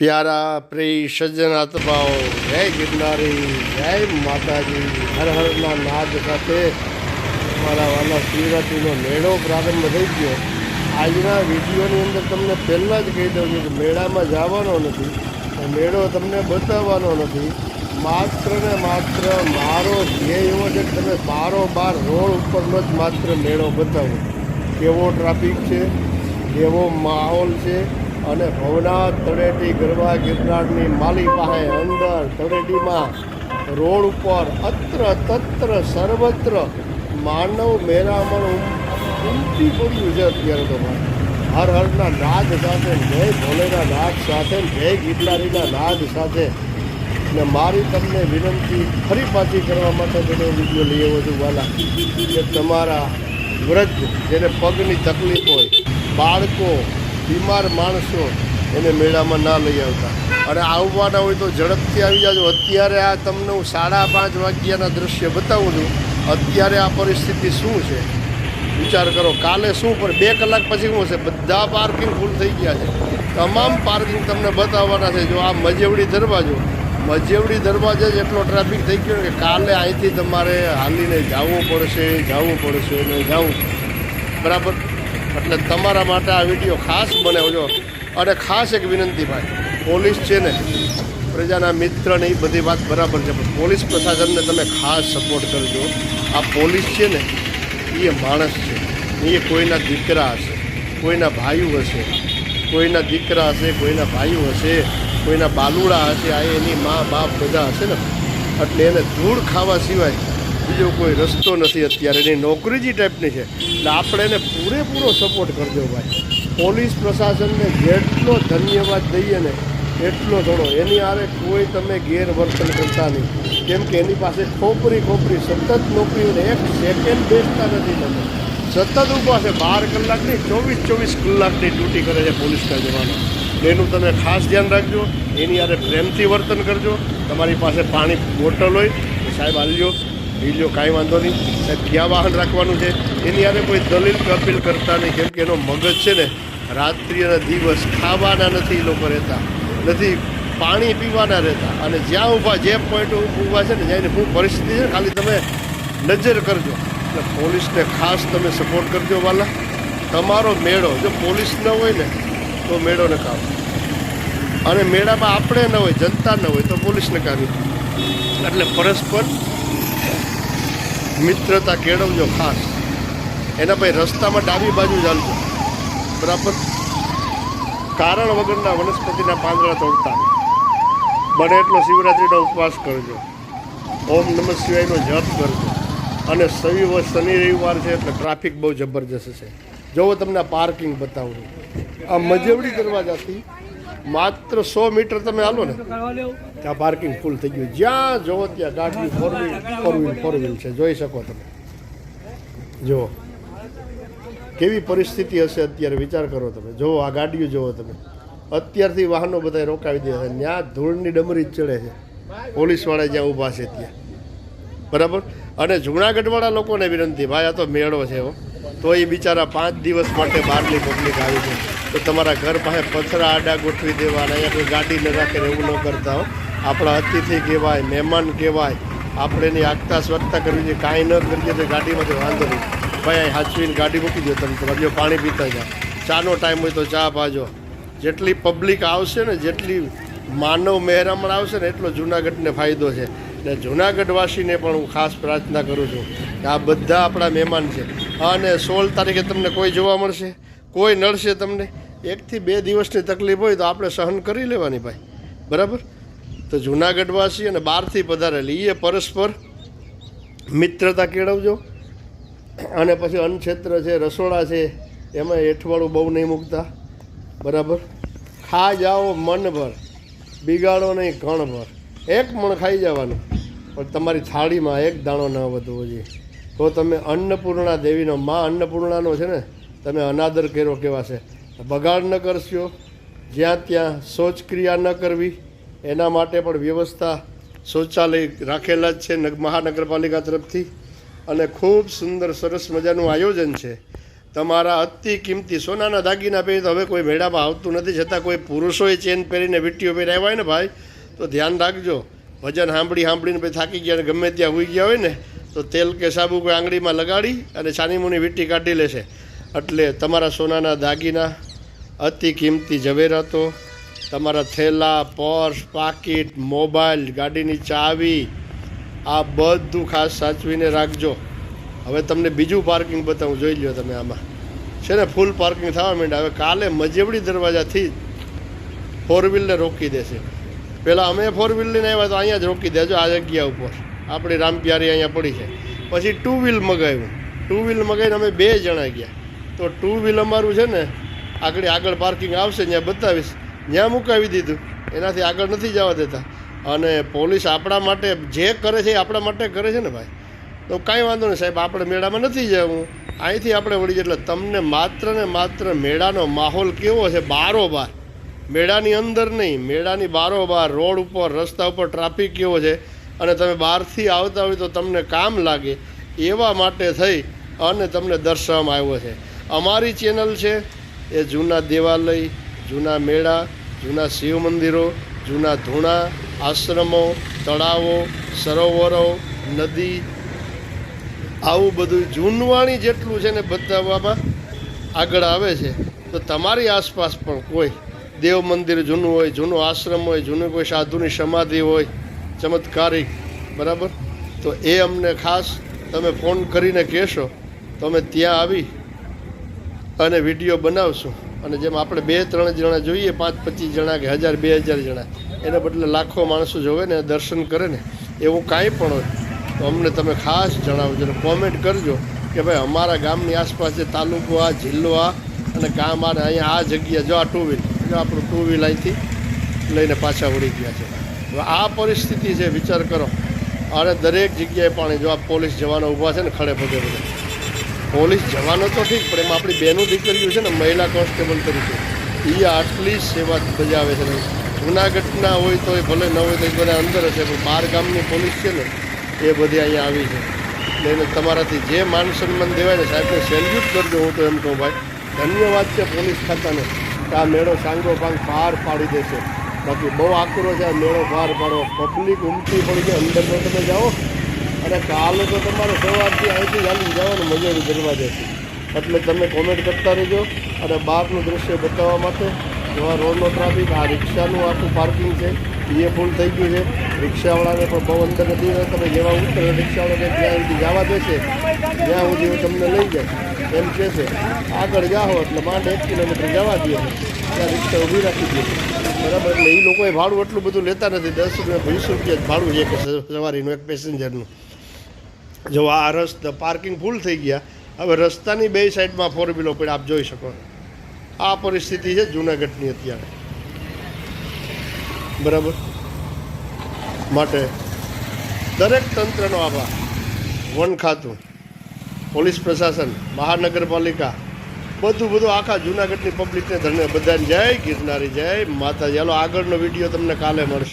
પ્યારા પ્રિય સજ્જન આત્માઓ જય ગિરનારી, જય માતાજી, હર હરના નાદ સાથે મારા વાલા શિવરાત્રિનો મેળો પ્રારંભ થઈ ગયો. આજના વિડીયોની અંદર તમને પહેલાં જ કહી દઉં છું કે મેળામાં જવાનો નથી મેળો તમને બતાવવાનો નથી. માત્ર ને માત્ર મારો ધ્યેય એવો છે કે તમે બારો બાર રોડ ઉપરનો જ માત્ર મેળો બતાવો. કેવો ટ્રાફિક છે? કેવો માહોલ છે? અને ભવનાથ તળેટી ગરબા ગિરનારની માલી પાસે અંદર તળેટીમાં રોડ ઉપર અત્ર તત્ર સર્વત્ર માનવ મેરામણ ઉમ- ઉમટી પડ્યું છે અત્યારે તો હર હરના નાદ સાથે, જય ભોલેના નાદ સાથે, જય ગિરનારીના નાદ સાથે. ને મારી તમને વિનંતી, ફરી પાછી કરવા માટે તેનો વીડિયો લઈ આવ્યો છું, વાલા, કે તમારા વૃદ્ધ, જેને પગની તકલીફ હોય, બાળકો બીમાર માણસો એને મેળામાં ના લઈ આવતા. અને આવવાના હોય તો ઝડપથી આવી જાજો. અત્યારે આ તમને હું સાડા પાંચ વાગ્યાના દ્રશ્ય બતાવું છું. અત્યારે આ પરિસ્થિતિ શું છે? વિચાર કરો, કાલે શું? પણ બે કલાક પછી શું છે બધા પાર્કિંગ ફૂલ થઈ ગયા છે. તમામ પાર્કિંગ તમને બતાવવાના છે. જો આ મજેવડી દરવાજો, મજેવડી દરવાજે જ એટલો ટ્રાફિક થઈ ગયો કે કાલે અહીંથી તમારે હાલીને જવું પડશે જવું પડશે ને જવું. બરાબર? એટલે તમારા માટે આ વીડિયો ખાસ બનાવજો અને ખાસ એક વિનંતી ભાઈ, પોલીસ છે ને, પ્રજાના મિત્ર ને એ બધી વાત બરાબર છે, પણ પોલીસ પ્રશાસનને તમે ખાસ સપોર્ટ કરજો. આ પોલીસ છે ને એ માણસ છે. એ કોઈના દીકરા હશે, કોઈના ભાઈઓ હશે, કોઈના દીકરા હશે, કોઈના ભાઈઓ હશે, કોઈના બાલુડા હશે, આ એની મા બાપ બધા હશે ને, એટલે એને ધૂળ ખાવા સિવાય બીજો કોઈ રસ્તો નથી અત્યારે. એની નોકરી જે ટાઈપની છે. એટલે આપણે એને પૂરેપૂરો સપોર્ટ કરજો ભાઈ. પોલીસ પ્રશાસનને જેટલો ધન્યવાદ દઈએ ને એટલો થોડો. એની આરે કોઈ તમે ગેરવર્તન કરતા નહીં. કેમ કે એની પાસે ખોપરી ખોપરી સતત નોકરીઓને એક સેકન્ડ બેસતા નથી તમે. સતત ઊભા છે. બાર કલાકની, ચોવીસ ચોવીસ કલાકની ડ્યુટી કરે છે પોલીસના જવાનો. એનું તમે ખાસ ધ્યાન રાખજો. એની આરે પ્રેમથી વર્તન કરજો. તમારી પાસે પાણી બોટલ હોય સાહેબ હાલજો લીજો કાંઈ વાંધો નહીં. સાહેબ ક્યાં વાહન રાખવાનું છે. એની આરે કોઈ દલીલ કે અપીલ કરતા નહીં, કેમ કે એનો મગજ છે ને, રાત્રિ અને દિવસ ખાવાના નથી એ લોકો રહેતા. નથી, પાણી પીવાના રહેતા. અને જ્યાં ઊભા, જે પોઈન્ટ ઊભા છે ને જ્યાં શું પરિસ્થિતિ છે ખાલી તમે નજર કરજો. એટલે પોલીસને ખાસ તમે સપોર્ટ કરજો, વાલા. તમારો મેળો, જો પોલીસ ન હોય ને, તો મેળો કામ અને મેળામાં આપણે ન હોય, જનતા ન હોય, તો પોલીસ કામ એટલે પરસ્પર મિત્રતા કેળવજો ખાસ. એના ભાઈ રસ્તામાં ડાબી બાજુ ચાલજો બરાબર? કારણ વગરના વનસ્પતિના પાંદડા તોડતા બને એટલો શિવરાત્રિનો ઉપવાસ કરજો. ઓમ નમઃ શિવાયનો જપ કરજો. અને શનિ શનિ રવિવાર છે એટલે ટ્રાફિક બહુ જબરજસ્ત છે. જોવો તમને પાર્કિંગ બતાવું. આ મજવડી દરવાજાથી માત્ર સો મીટર તમે હાલો ને. ત્યાં પાર્કિંગ ફૂલ થઈ ગયું. જ્યાં જુઓ ત્યાં ગાડી four wheel four wheel four wheel છે. જોઈ શકો તમે. જુઓ. કેવી પરિસ્થિતિ હશે અત્યારે વિચાર કરો તમે. જુઓ, આ ગાડીઓ જુઓ તમે. અત્યારથી વાહનો બધા રોકાવી દે છે. ત્યાં ધૂળની ડમરી જ ચડે છે. પોલીસવાળા જ્યાં ઊભા છે ત્યાં. બરાબર? અને જૂનાગઢવાળા લોકોને વિનંતી, ભાઈ, આ તો મેળો છે હો. તો એ બિચારા પાંચ દિવસ માટે બહારની પબ્લિક આવી છે તો તમારા ઘર પાસે પથરા આડા ગોઠવી દેવાના. અહીંયા કોઈ ગાડી ન રાખે એવું ન કરતા હો. આપણા અતિથિ કહેવાય, મહેમાન કહેવાય. આપણે એની આગતા સ્વચ્છતા કરવી જોઈએ. કાંઈ ન કરીએ તો ગાડીમાંથી વાંધો નહીં. ભાઈ, અહીં હાચવીને ગાડી મૂકી દો તમે. તમારે જો પાણી પીતા જાઓ. ચાનો ટાઈમ હોય તો ચા પાજો. જેટલી પબ્લિક આવશે ને, જેટલી માનવ મહેરામણ આવશે ને, એટલો જૂનાગઢને ફાયદો છે. ને જૂનાગઢવાસીને પણ હું ખાસ પ્રાર્થના કરું છું કે આ બધા આપણા મહેમાન છે. અને સોળ તારીખે તમને કોઈ જોવા મળશે? કોઈ નડશે તમને? એકથી બે દિવસની તકલીફ હોય તો આપણે સહન કરી લેવાની ભાઈ. બરાબર? તો જૂનાગઢવાસી અને બહારથી પધારેલી એ પરસ્પર મિત્રતા કેળવજો. અને પછી અન્નક્ષેત્ર છે, રસોડા છે, એમાં એઠવાડું બહુ નહીં મૂકતા. બરાબર? ખા જાઓ મનભર. બિગાડો નહીં કણભર એક મણ ખાઈ જવાનું. પણ તમારી થાળીમાં એક દાણો ન વધવો જોઈએ. તો તમે અન્નપૂર્ણા દેવીનો, મા અન્નપૂર્ણાનો છે ને, તમે અનાદર કર્યો કેવા છે? બગાડ ન કરશો. જ્યાં ત્યાં શૌચક્રિયા ન કરવી. એના માટે પણ વ્યવસ્થા શૌચાલય રાખેલા જ છે નગ- મહાનગરપાલિકા તરફથી. અને ખૂબ સુંદર, સરસ મજાનું આયોજન છે. તમારા અતિ કિંમતી સોનાના દાગીના પહેરી તો હવે કોઈ મેળામાં આવતું નથી, છતાં કોઈ પુરુષોએ ચેન પહેરીને વીટીઓ પહેરી આવ્યા હોય ને ભાઈ, તો ધ્યાન રાખજો. ભજન સાંભળી સાંભળીને પછી થાકી ગયા ગમે ત્યાં હોઈ ગયા હોય ને, તો તેલ કે સાબુ કોઈ આંગળીમાં લગાડી અને છાનીમુની વીટી કાઢી લેશે. એટલે તમારા સોનાના દાગીના અતિ કિંમતી ઝવેરાતો તમારા થેલા, પર્સ, પાકીટ, મોબાઈલ, ગાડીની ચાવી, આ બધું ખાસ સાચવીને રાખજો. હવે તમને બીજું પાર્કિંગ બતાવું, જોઈ લો તમે આમાં. છે ને ફૂલ પાર્કિંગ થવા માંડ્યા. હવે કાલે મજેવડી દરવાજાથી ફોર વ્હીલને રોકી દેશે. પહેલાં અમે ફોર વ્હીલ આવ્યા તો અહીંયા જ રોકી દેજો, આ જગ્યા ઉપર. આપણી રામપ્યારી અહીંયા પડી છે. પછી ટુ વ્હીલ મગાવ્યું. ટુ વ્હીલ મગાવીને અમે બે જણા ગયા. તો ટુ વ્હીલ અમારું છે ને, આગળ આગળ પાર્કિંગ આવશે, ત્યાં બતાવીશ. ત્યાં મુકાવી દીધું. એનાથી આગળ નથી જવા દેતા. અને પોલીસ આપણા માટે જે કરે છે એ આપણા માટે કરે છે ને ભાઈ? તો કાંઈ વાંધો નહીં સાહેબ, આપણે મેળામાં નથી જવું. અહીંથી આપણે વળી એટલે તમને માત્ર ને માત્ર મેળાનો માહોલ કેવો છે? બારોબાર મેળાની અંદર નહીં, મેળાની બારોબાર રોડ ઉપર, રસ્તા ઉપર ટ્રાફિક કેવો છે? અને તમે બહારથી આવતા હોય તો તમને કામ લાગે. એવા માટે થઈ અને તમને દર્શાવવામાં આવ્યો છે. અમારી ચેનલ છે, એ જૂના દેવાલય, જૂના મેળા જૂના શિવ મંદિરો, જૂના ધૂણા, આશ્રમો, તળાવો, સરોવરો, નદી, આવું બધું જૂનવાણી જેટલું છે ને બતાવવામાં આગળ આવે છે. તો તમારી આસપાસ પણ કોઈ દેવ મંદિર જૂનું હોય, જૂનો આશ્રમ હોય, જૂનું કોઈ સાધુની સમાધિ હોય, ચમત્કારિક, બરાબર? તો એ અમને ખાસ તમે ફોન કરીને કહેશો, તો અમે ત્યાં આવી અને વીડિયો બનાવશું. અને જેમ આપણે બે, ત્રણ જણા જોઈએ, પાંચ, પચીસ જણા કે હજાર, બે હજાર જણા, એના બદલે લાખો માણસો જોવે ને, દર્શન કરે ને, એવું કાંઈ પણ હોય. તો અમને તમે ખાસ જણાવજો અને કોમેન્ટ કરજો કે ભાઈ અમારા ગામની આસપાસ જે તાલુકો આ, જિલ્લો આ, અને ગામ આ અહીંયા આ જગ્યા, જો આ ટુ વ્હીલ જો આપણું ટુ વ્હીલ અહીંથી લઈને પાછા વળી ગયા છે. હવે આ પરિસ્થિતિ છે, વિચાર કરો. અને દરેક જગ્યાએ પાણી, જો આ પોલીસ જવાનો ઊભા છે ને, ખડે પગે બધે પોલીસ જવાનો તો ઠીક, પણ એમાં આપણી બેનું દીકરીઓ છે ને મહિલા કોન્સ્ટેબલ તરીકે. એ આટલી સેવા બજાવે છે. જૂનાગઢના હોય તો એ ભલે ન હોય તો એ બધા અંદર હશે પણ બહાર ગામની પોલીસ છે ને, એ બધી અહીંયા આવી છે. એટલે એને તમારાથી જે માન સન્માન દેવાય ને સાહેબને સેલ્યુટ કરજો હું તો એમ કહું ભાઈ. ધન્યવાદ છે પોલીસ ખાતાને, કે આ મેળો સાંગો પાંગ પાર પાડી દેશે. બાકી બહુ આકરો છે આ મેળો પાર પાડો પબ્લિક ઉમટી પડી જાય અંદર તો તમે જાઓ. અને કાલે તો તમારે સવારથી અહીંથી ચાલી જવાનું મજૂરી કરવા દેશે એટલે તમે કોમેન્ટ કરતા રહેજો અને બહારનું દ્રશ્ય બતાવવા માટે જો આ રોડનો ટ્રાફિક આ રિક્ષાનું આખું પાર્કિંગ છે, એ ફૂલ થઈ ગયું છે. રિક્ષાવાળાને પણ બહુ અંદર નથી તમે જેવા ઉતરે રિક્ષાવાળાને જ્યાં સુધી જવા દેશે. જ્યાં સુધી તમને લઈ જાય એમ કહેશે આગળ જાઓ, એટલે માંડ એક કિલોમીટર જવા દે ત્યાં રિક્ષા ઊભી રાખી દે બરાબર, એટલે એ લોકોએ ભાડું એટલું બધું લેતા નથી. દસ રૂપિયા, વીસ રૂપિયા જ ભાડું છે કે સવારીનું એક પેસેન્જરનું જો આ રસ્તા પાર્કિંગ ફૂલ થઈ ગયા, હવે રસ્તાની બે સાઈડમાં ફોર વ્હીલો પણ આપ જોઈ શકો. આ પરિસ્થિતિ છે જૂનાગઢની અત્યારે. બરાબર? માટે દરેક તંત્રનો આભાર. વન ખાતું, પોલીસ પ્રશાસન, મહાનગરપાલિકા, બધું બધું આખા જૂનાગઢની પબ્લિકને ધન્ય બધાને જય ગિરનારી, જય માતાજી. હાલો, આગળનો વીડિયો તમને કાલે મળશે.